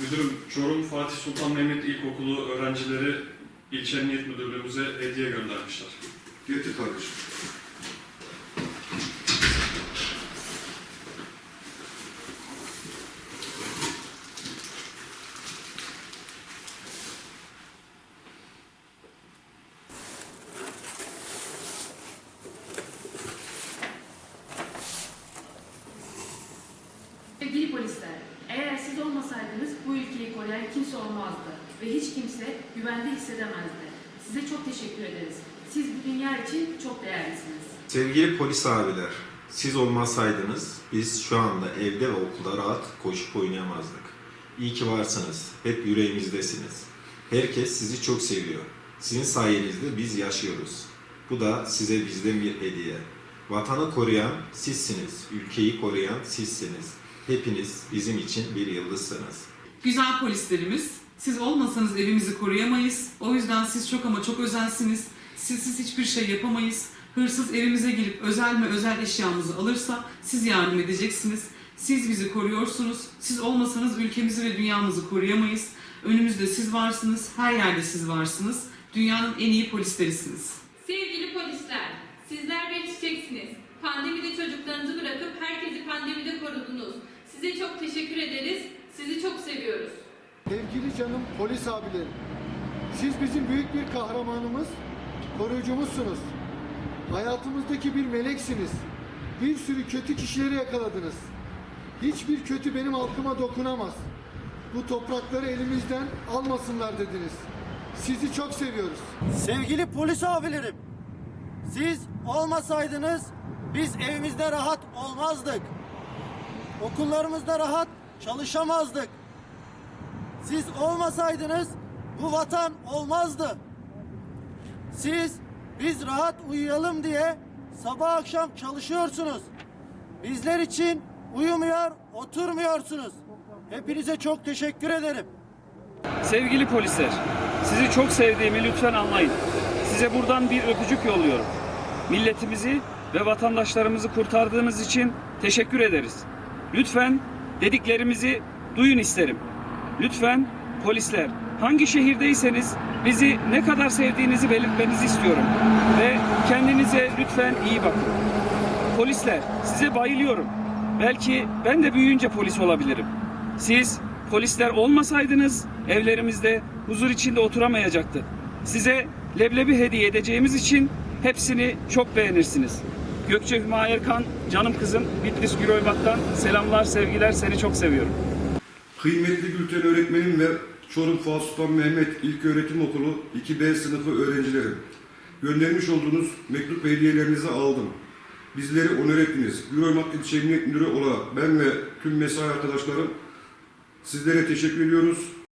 Müdürüm, Çorum Fatih Sultan Mehmet İlkokulu öğrencileri ilçe emniyet müdürlüğümüze hediye göndermişler. Getir kardeşim. Sevgili polisler, eğer siz olmasaydınız bu ülkeyi koruyan kimse olmazdı ve hiç kimse güvende hissedemezdi. Size çok teşekkür ederiz. Siz bu dünya için çok değerlisiniz. Sevgili polis abiler, siz olmasaydınız biz şu anda evde ve okulda rahat koşup oynayamazdık. İyi ki varsınız, hep yüreğimizdesiniz. Herkes sizi çok seviyor. Sizin sayenizde biz yaşıyoruz. Bu da size bizden bir hediye. Vatanı koruyan sizsiniz, ülkeyi koruyan sizsiniz. Hepiniz bizim için bir yıldızsınız. Güzel polislerimiz, siz olmasanız evimizi koruyamayız. O yüzden siz çok ama çok özelsiniz. Sizsiz hiçbir şey yapamayız. Hırsız evimize gelip özel mi özel eşyamızı alırsa siz yardım edeceksiniz. Siz bizi koruyorsunuz. Siz olmasanız ülkemizi ve dünyamızı koruyamayız. Önümüzde siz varsınız, her yerde siz varsınız. Dünyanın en iyi polislerisiniz. Sevgili polisler, sizler bir çiçeksiniz. Pandemide çocuklarınızı bırakıp herkesi pandemide korudunuz. Size çok teşekkür ederiz. Sizi çok seviyoruz. Sevgili canım polis abilerim. Siz bizim büyük bir kahramanımız, koruyucumuzsunuz. Hayatımızdaki bir meleksiniz. Bir sürü kötü kişileri yakaladınız. Hiçbir kötü benim halkıma dokunamaz. Bu toprakları elimizden almasınlar dediniz. Sizi çok seviyoruz. Sevgili polis abilerim, siz olmasaydınız biz evimizde rahat olmazdık. Okullarımızda rahat çalışamazdık. Siz olmasaydınız bu vatan olmazdı. Siz biz rahat uyuyalım diye sabah akşam çalışıyorsunuz. Bizler için uyumuyor, oturmuyorsunuz. Hepinize çok teşekkür ederim. Sevgili polisler, sizi çok sevdiğimi lütfen anlayın. Size buradan bir öpücük yolluyorum. Milletimizi ve vatandaşlarımızı kurtardığınız için teşekkür ederiz. Lütfen dediklerimizi duyun isterim. Lütfen polisler, hangi şehirdeyseniz bizi ne kadar sevdiğinizi belirtmenizi istiyorum. Ve kendinize lütfen iyi bakın. Polisler, size bayılıyorum. Belki ben de büyüyünce polis olabilirim. Siz polisler olmasaydınız evlerimizde huzur içinde oturamayacaktık. Size leblebi hediye edeceğimiz için hepsini çok beğenirsiniz. Gökçe Hüma Erkan, canım kızım Bitlis Güroybat'tan selamlar, sevgiler, seni çok seviyorum. Kıymetli Gülten öğretmenim ve Çorum Fuat Sultan Mehmet İlköğretim Okulu 2B sınıfı öğrencilerim. Göndermiş olduğunuz mektup hediyelerinizi aldım. Bizleri onur ettiniz. Güroymat İlçe Emniyet Müdürü olarak ben ve tüm mesai arkadaşlarım sizlere teşekkür ediyoruz.